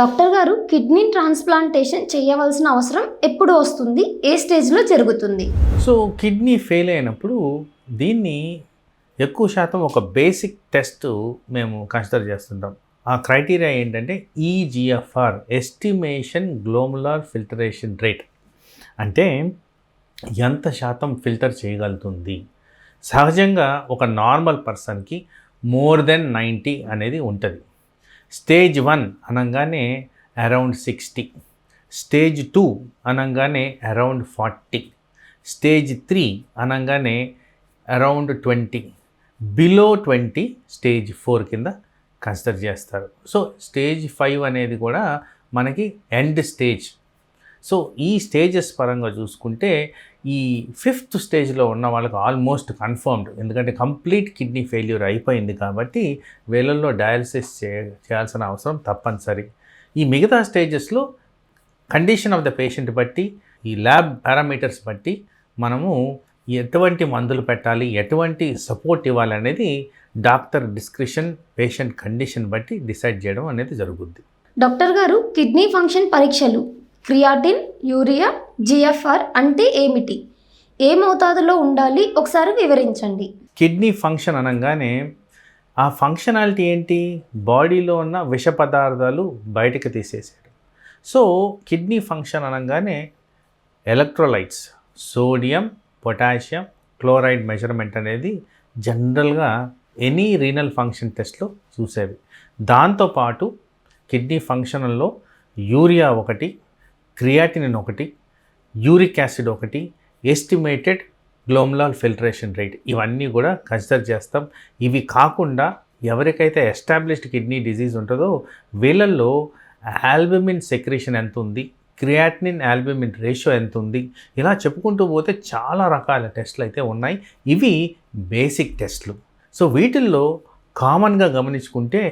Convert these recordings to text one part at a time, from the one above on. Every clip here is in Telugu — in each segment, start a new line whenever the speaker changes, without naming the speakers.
డాక్టర్ గారు కిడ్నీ ట్రాన్స్ప్లాంటేషన్ చేయవలసిన అవసరం ఎప్పుడు వస్తుంది? ఏ స్టేజ్లో జరుగుతుంది?
సో కిడ్నీ ఫెయిల్ అయినప్పుడు దీన్ని ఎక్కువ శాతం ఒక బేసిక్ టెస్ట్ మేము కన్సిడర్ చేస్తుంటాం. ఆ క్రైటీరియా ఏంటంటే eGFR estimation glomerular filtration rate అంటే ఎంత శాతం ఫిల్టర్ చేయగలుగుతుంది? సహజంగా ఒక నార్మల్ పర్సన్కి మోర్ దెన్ నైంటీ అనేది ఉంటుంది. స్టేజ్ వన్ అనగానే అరౌండ్ సిక్స్టీ. స్టేజ్ టూ అనగానే అరౌండ్ ఫార్టీ. స్టేజ్ త్రీ అనగానే around twenty. Below twenty stage four కింద కన్సిడర్ చేస్తారు. సో స్టేజ్ ఫైవ్ అనేది కూడా మనకి ఎండ్ స్టేజ్. సో ఈ స్టేజెస్ పరంగా చూసుకుంటే ఈ ఫిఫ్త్ స్టేజ్లో ఉన్న వాళ్ళకి ఆల్మోస్ట్ కన్ఫర్మ్డ్ ఎందుకంటే కంప్లీట్ కిడ్నీ ఫెయిల్యూర్ అయిపోయింది కాబట్టి వీళ్ళల్లో డయాలసిస్ చే చేయాల్సిన అవసరం తప్పనిసరి. ఈ మిగతా స్టేజెస్లో కండిషన్ ఆఫ్ ద పేషెంట్ బట్టి ఈ ల్యాబ్ పారామీటర్స్ బట్టి మనము ఎటువంటి మందులు పెట్టాలి ఎటువంటి సపోర్ట్ ఇవ్వాలి అనేది డాక్టర్ డిస్క్రిషన్ పేషెంట్ కండిషన్ బట్టి డిసైడ్ చేయడం అనేది జరుగుద్ది.
డాక్టర్ గారు కిడ్నీ ఫంక్షన్ పరీక్షలు క్రియాటిన్ యూరియా జిఎఫ్ఆర్ అంటే ఏమిటి? ఏ మోతాదులో ఉండాలి? ఒకసారి వివరించండి.
కిడ్నీ ఫంక్షన్ అనగానే ఆ ఫంక్షనాలిటీ ఏంటి? బాడీలో ఉన్న విష పదార్థాలు బయటకు తీసేసాడు సో కిడ్నీ ఫంక్షన్ అనగానే electrolytes sodium potassium chloride measurement అనేది జనరల్గా ఎనీ రీనల్ ఫంక్షన్ టెస్ట్లో చూసేవి. దాంతోపాటు కిడ్నీ ఫంక్షన్లో యూరియా ఒకటి క్రియాటినిన్ ఒకటి యూరిక్ యాసిడ్ ఒకటి ఎస్టిమేటెడ్ గ్లోమ్లాల్ ఫిల్టరేషన్ రేట్. ఇవన్నీ కూడా కన్సిడర్ చేస్తాం. ఇవి కాకుండా ఎవరికైతే ఎస్టాబ్లిష్డ్ కిడ్నీ డిజీజ్ ఉంటుందో వీళ్ళల్లో ఆల్బమిన్ సెక్రేషన్ ఎంత ఉంది క్రియాటినిన్ ఆల్బమిన్ రేషియో ఎంత ఉంది ఇలా చెప్పుకుంటూ పోతే చాలా రకాల టెస్ట్లు అయితే ఉన్నాయి. ఇవి బేసిక్ టెస్ట్లు. సో వీటిల్లో కామన్గా గమనించుకుంటే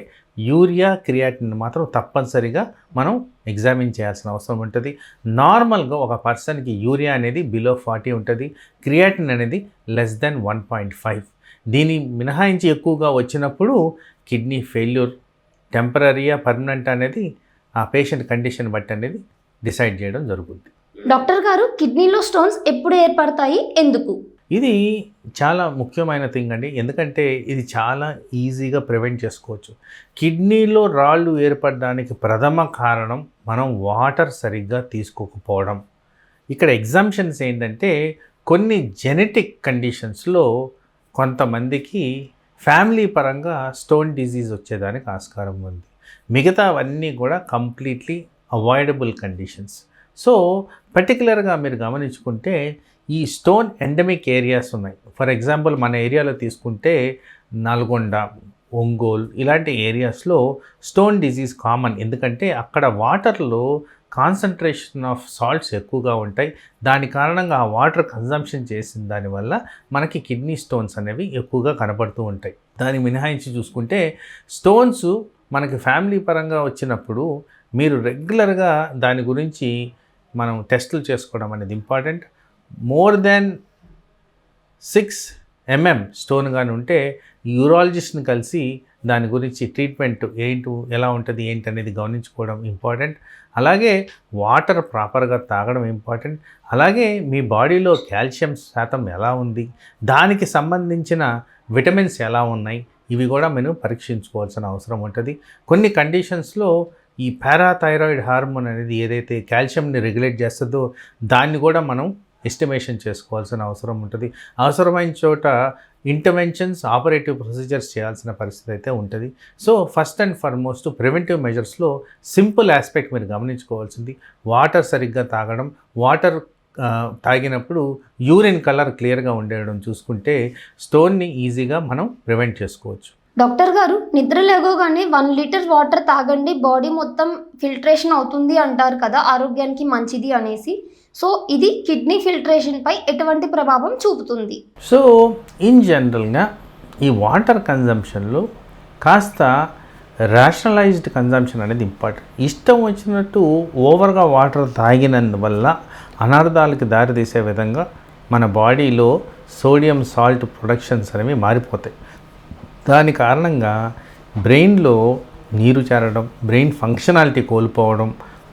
యూరియా క్రియాటిన్ మాత్రం తప్పనిసరిగా మనం ఎగ్జామిన్ చేయాల్సిన అవసరం ఉంటుంది. నార్మల్గా ఒక పర్సన్కి యూరియా అనేది బిలో ఫార్టీ ఉంటుంది. క్రియాటిన్ అనేది less than one point five. దీని మినహాయించి ఎక్కువగా వచ్చినప్పుడు కిడ్నీ ఫెయిల్యూర్ టెంపరీయా పర్మనెంట్ అనేది ఆ పేషెంట్ కండిషన్ బట్టి అనేది డిసైడ్ చేయడం జరుగుతుంది
డాక్టర్ గారు కిడ్నీలో స్టోన్స్ ఎప్పుడు ఏర్పడతాయి? ఎందుకు?
ఇది చాలా ముఖ్యమైన థింగ్ అండి. ఎందుకంటే ఇది చాలా ఈజీగా ప్రివెంట్ చేసుకోవచ్చు. కిడ్నీలో రాళ్ళు ఏర్పడడానికి ప్రథమ కారణం మనం వాటర్ సరిగ్గా తీసుకోకపోవడం. ఇక్కడ ఎగ్జామ్షన్స్ ఏంటంటే కొన్ని జెనెటిక్ కండిషన్స్లో కొంతమందికి ఫ్యామిలీ పరంగా స్టోన్ డిజీజ్ వచ్చేదానికి ఆస్కారం ఉంది. మిగతావన్నీ కూడా కంప్లీట్లీ అవాయిడబుల్ కండిషన్స్. సో పర్టికులర్గా మీరు గమనించుకుంటే ఈ స్టోన్ ఎండమిక్ ఏరియాస్ ఉన్నాయి. ఫర్ ఎగ్జాంపుల్ మన ఏరియాలో తీసుకుంటే నల్గొండ ఒంగోలు ఇలాంటి ఏరియాస్లో స్టోన్ డిజీజ్ కామన్. ఎందుకంటే అక్కడ వాటర్లో కాన్సన్ట్రేషన్ ఆఫ్ సాల్ట్స్ ఎక్కువగా ఉంటాయి. దాని కారణంగా ఆ వాటర్ కన్జంప్షన్ చేసిన దానివల్ల మనకి కిడ్నీ స్టోన్స్ అనేవి ఎక్కువగా కనపడుతూ ఉంటాయి. దాన్ని మినహాయించి చూసుకుంటే స్టోన్స్ మనకి ఫ్యామిలీ పరంగా వచ్చినప్పుడు మీరు రెగ్యులర్గా దాని గురించి మనం టెస్టులు చేసుకోవడం అనేది important. More than six mm stone కానీ ఉంటే యూరాలజిస్ట్ని కలిసి దాని గురించి ట్రీట్మెంట్ ఏంటి ఎలా ఉంటుంది ఏంటి అనేది గమనించుకోవడం ఇంపార్టెంట్ అలాగే వాటర్ ప్రాపర్గా తాగడం ఇంపార్టెంట్ అలాగే మీ బాడీలో కాల్షియం శాతం ఎలా ఉంది దానికి సంబంధించిన విటమిన్స్ ఎలా ఉన్నాయి ఇవి కూడా మేము పరీక్షించుకోవాల్సిన అవసరం ఉంటుంది. కొన్ని కండిషన్స్లో ఈ పారాథైరాయిడ్ హార్మోన్ అనేది ఏదైతే కాల్షియంని రెగ్యులేట్ చేస్తుందో దాన్ని కూడా మనం ఎస్టిమేషన్ చేసుకోవాల్సిన అవసరం ఉంటుంది. అవసరమైన చోట ఇంటర్వెన్షన్స్ ఆపరేటివ్ ప్రొసీజర్స్ చేయాల్సిన పరిస్థితి అయితే ఉంటుంది. So first and foremost preventive మెజర్స్లో simple aspect మీరు గమనించుకోవాల్సింది. వాటర్ సరిగ్గా తాగడం వాటర్ తాగినప్పుడు యూరిన్ కలర్ క్లియర్గా ఉండడం చూసుకుంటే స్టోన్ని ఈజీగా మనం ప్రివెంట్ చేసుకోవచ్చు.
డాక్టర్ గారు నిద్ర లేవగానే వన్ లీటర్ వాటర్ తాగండి బాడీ మొత్తం ఫిల్టరేషన్ అవుతుంది అంటారు కదా ఆరోగ్యానికి మంచిది అనేసి. సో ఇది కిడ్నీ ఫిల్టరేషన్పై ఎటువంటి ప్రభావం చూపుతుంది.
సో ఇన్ జనరల్గా ఈ వాటర్ కన్జంప్షన్లో కాస్త రేషనలైజ్డ్ కన్జంప్షన్ అనేది ఇంపార్టెంట్. ఇష్టం వచ్చినట్టు ఓవర్గా వాటర్ తాగినందువల్ల అనర్థాలకు దారితీసే విధంగా మన బాడీలో సోడియం సాల్ట్ ప్రొడక్షన్స్ అనేవి మారిపోతాయి. దాని కారణంగా బ్రెయిన్లో నీరు చేరడం బ్రెయిన్ ఫంక్షనాలిటీ కోల్పోవడం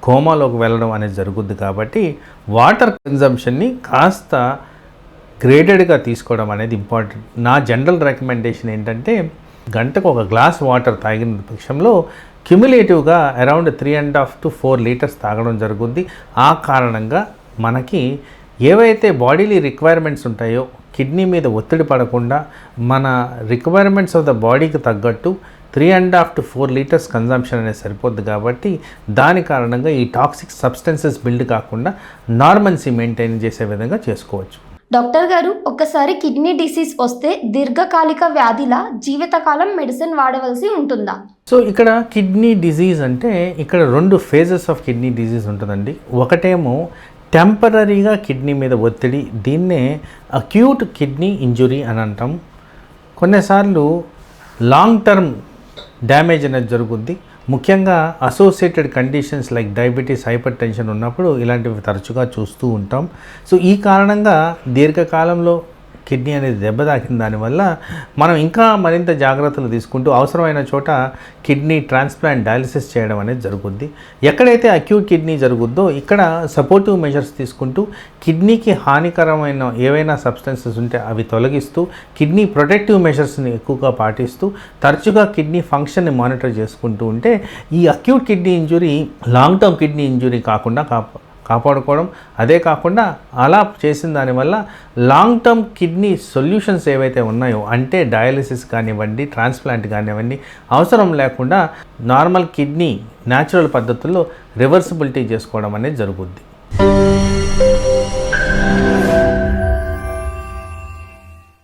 కోమాలోకి వెళ్ళడం అనేది జరుగుద్ది కాబట్టి వాటర్ కన్జంప్షన్ని కాస్త గ్రేడెడ్గా తీసుకోవడం అనేది ఇంపార్టెంట్. నా జనరల్ రికమెండేషన్ ఏంటంటే గంటకు ఒక గ్లాస్ వాటర్ తాగిన పక్షంలో క్యుములేటివ్గా around three and half to four litres తాగడం జరుగుద్ది. ఆ కారణంగా మనకి ఏవైతే బాడీలీ రిక్వైర్మెంట్స్ ఉంటాయో కిడ్నీ మీద ఒత్తిడి పడకుండా మన రిక్వైర్మెంట్స్ ఆఫ్ ద బాడీకి తగ్గట్టు three and half to four litres consumption అనేది సరిపోద్ది కాబట్టి దాని కారణంగా ఈ టాక్సిక్ సబ్స్టెన్సెస్ బిల్డ్ కాకుండా నార్మల్సీ మెయింటైన్ చేసే విధంగా చేసుకోవచ్చు.
డాక్టర్ గారు ఒక్కసారి కిడ్నీ డిసీజ్ వస్తే దీర్ఘకాలిక వ్యాధిలా జీవితకాలం మెడిసిన్ వాడవలసి ఉంటుందా?
సో ఇక్కడ కిడ్నీ డిజీజ్ అంటే ఇక్కడ రెండు ఫేజెస్ ఆఫ్ కిడ్నీ డిజీజ్ ఉంటుందండి. ఒకటేమో టెంపరీగా కిడ్నీ మీద ఒత్తిడి దీన్నే అక్యూట్ కిడ్నీ ఇంజురీ అని అంటాం. కొన్నిసార్లు లాంగ్ టర్మ్ డ్యామేజ్ అనేది జరుగుద్ది. ముఖ్యంగా associated conditions like diabetes hypertension ఉన్నప్పుడు ఇలాంటివి తరచుగా చూస్తూ ఉంటాం. సో ఈ కారణంగా దీర్ఘకాలంలో కిడ్నీ అనేది దెబ్బతాకిన దానివల్ల మనం ఇంకా మరింత జాగ్రత్తలు తీసుకుంటూ అవసరమైన చోట కిడ్నీ ట్రాన్స్ప్లాంట్ డయాలిసిస్ చేయడం అనేది జరుగుద్ది. ఎక్కడైతే అక్యూట్ కిడ్నీ జరుగుద్దో ఇక్కడ సపోర్టివ్ మెజర్స్ తీసుకుంటూ కిడ్నీకి హానికరమైన ఏవైనా సబ్స్టెన్సెస్ ఉంటే అవి తొలగిస్తూ కిడ్నీ ప్రొటెక్టివ్ మెజర్స్ని ఎక్కువగా పాటిస్తూ తరచుగా కిడ్నీ ఫంక్షన్ని మానిటర్ చేసుకుంటూ ఉంటే ఈ acute kidney injury long term kidney injury కాకుండా కాపా కాపాడుకోవడం. అదే కాకుండా అలా చేసిన దానివల్ల లాంగ్ టర్మ్ కిడ్నీ సొల్యూషన్స్ ఏవైతే ఉన్నాయో అంటే డయాలిసిస్ కానివ్వండి ట్రాన్స్ప్లాంట్ కానివ్వండి అవసరం లేకుండా నార్మల్ కిడ్నీ న్యాచురల్ పద్ధతుల్లో రివర్సిబిలిటీ చేసుకోవడం అనేది జరుగుద్ది.